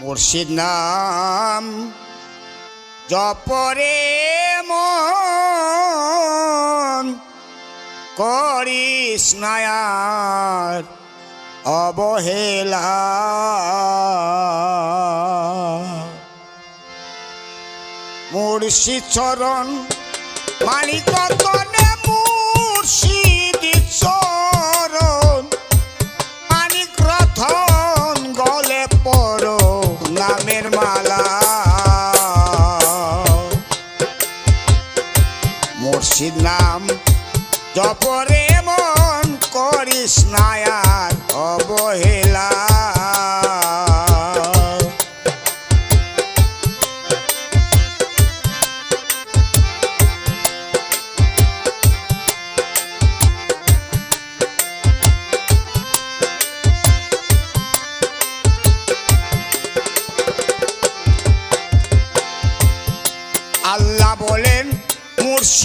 মুর্শিদ নাম জপরে মন করিস নায়ার অবহেলা। মুর্শিদ চরণ মানিক মুর্শিদ নাম জপরে মন করিস নায়ার অবহেলা।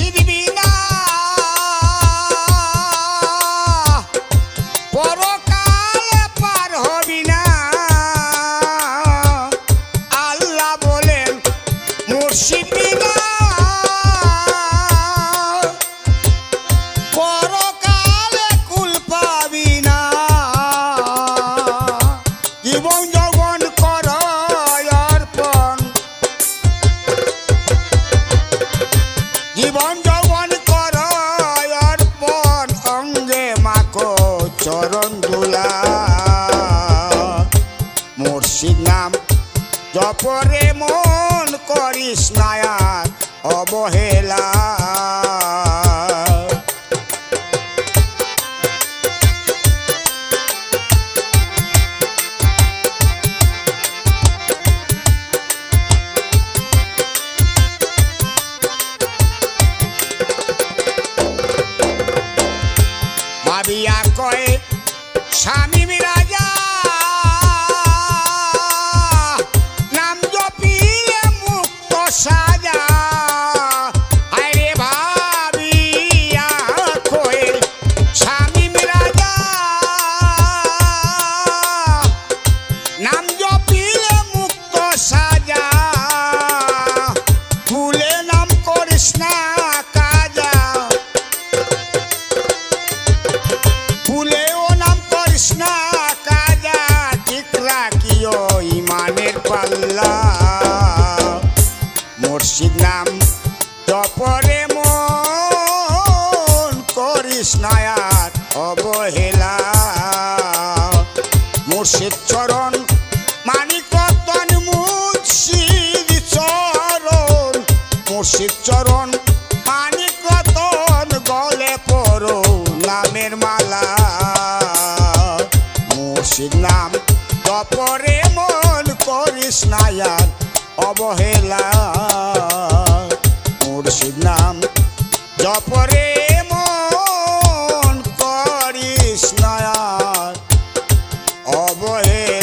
মুর্শিদ বিনা চরণ দুলা মুর্শিদ নাম জপরে মন করিস নায়ার অবহেলা। ভাবিয়া কয়ে A mí mira. মুর্শিদ নাম। জপরে মন করিস নায়ার অবহেলা। মুর্শিদ চরণ মানিক রতন মুর্শিদ চরণ। মুর্শিদ চরণ মানিক রতন গলে পড়ো নামের মালা। মুর্শিদ নাম জপরে মন করিস নায়ার অবহেলা। মুর্শিদ নাম জপরে মন করিস নয়া অবহেলা